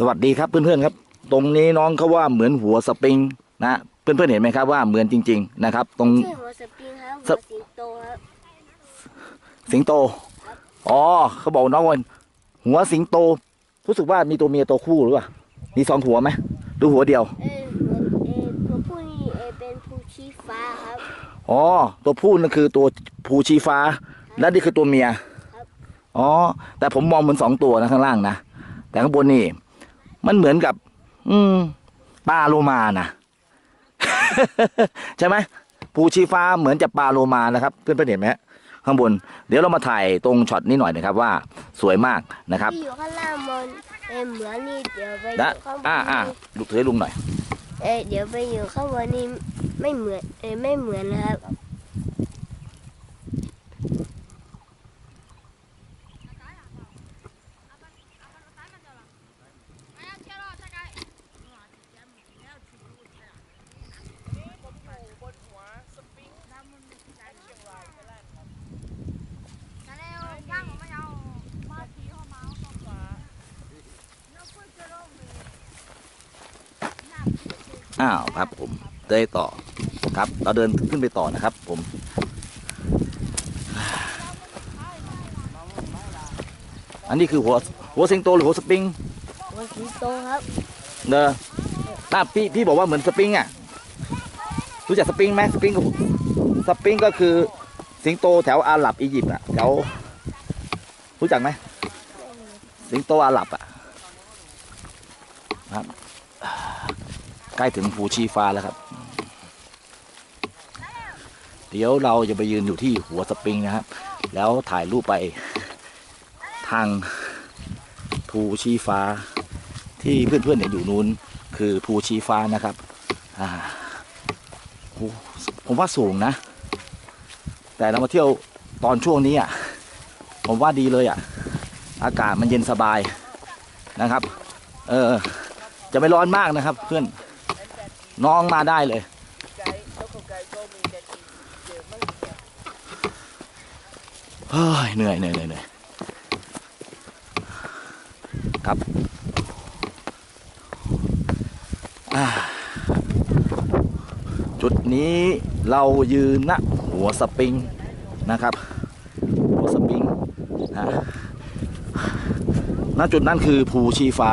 สวัสดีครับเพื่อนๆครับ ตรงนี้น้องเขาว่าเหมือนหัวสปริงนะเพื่อนๆเห็นไหมครับว่าเหมือนจริง ๆ นะครับ ตรงใช่หัวสปริงครับสหัวสิงโตครับสิงโตอ๋อเขาบอกน้องวันหัวสิงโต รู้สึกว่ามีตัวเมียตัวคู่หรือเปล่ามีสองหัวไหมดูหัวเดียวเออหัวเออตัวผู้นี่เออเป็นผู้ชี้ฟ้าครับอ๋อตัวผู้นั่นคือตัวภูชีฟ้า และนี่คือตัวเมียครับอ๋อแต่ผมมองเหมือนสองตัวนะข้างล่างนะแต่ข้างบนนี่ มันเหมือนกับ อืมปลาโลมานะใช่ไหมภูชีฟ้าเหมือนจะปลาโลมานะครับ เพื่อนๆเห็นไหมฮะข้างบน เดี๋ยวเรามาถ่ายตรงช็อตนี้หน่อยนะครับว่าสวยมากนะครับที่อยู่ข้างล่างมันเออเหมือนนี่เดี๋ยวไปอนะยู่ข้างบนอ่าอ่านี่ลูกถือให้ลุงหน่อยเออเดี๋ยวไปอยู่ข้างบนนี่ไม่เหมือนเออไม่เหมือนนะครับ อ้าวครับผมเดินต่อครับ เราเดินขึ้นไปต่อนะครับ ผมอันนี้คือหัวหัวสิงโตหรือหัวสปริงหัวสิงโตครับเนอะน่าพี่พี่บอกว่าเหมือนสปริงอะรู้จักสปริงไหมสปริงก็สปริงก็คือสิงโตแถวอาหรับอียิปต์อะแถวรู้จักไหมสิงโตอาหรับอะครับ ใกล้ถึงภูชีฟ้าแล้วครับ เดี๋ยวเราจะไปยืนอยู่ที่หัวสปริงนะครับ แล้วถ่ายรูปไปทางภูชีฟ้า ที่เพื่อนๆเห็นอยู่นู้นคือภูชีฟ้านะครับผมว่าสูงนะ แต่เรามาเที่ยวตอนช่วงนี้อะ ผมว่าดีเลยอะ อากาศมันเย็นสบายนะครับ เออ จะไม่ร้อนมากนะครับเพื่อน น้องมาได้เลย เฮ้ยเหนื่อยเหนื่อยเหนื่อยเหนื่อยครับจุดนี้เรายืนณหัวสปริงนะครับ หัวสปริงนะณจุดนั้นคือภูชีฟ้า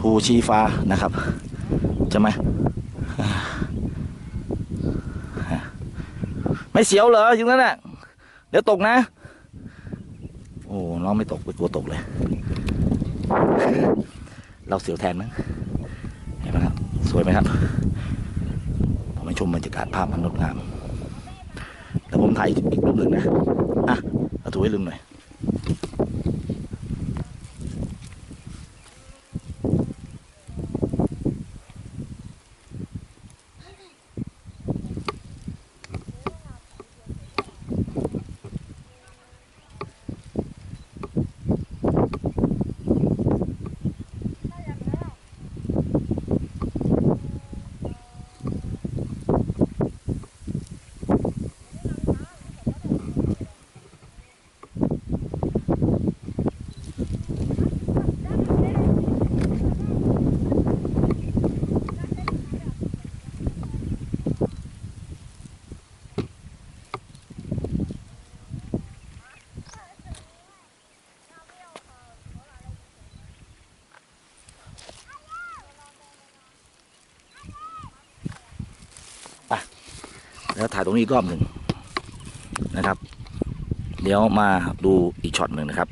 ภูชีฟ้านะครับ ใช่ไหมาไม่เสียวเหรออยู่นั่นแหละเดี๋ยวตกนะ โอ้น้องไม่ตกไปกลัวตกเลย เราเสียวแทนมั้งเห็นไหมครับ สวยไหมครับ ผมให้ชมบรรยากาศภาพมันงดงามแล้วผมถ่ายอีกรูปหนึ่งนะ อะเอาถูให้ลืมหน่อย แล้วถ่ายตรงนี้อีกรอบหนึ่งนะครับ เดี๋ยวมาดูอีกช็อตหนึ่งนะครับ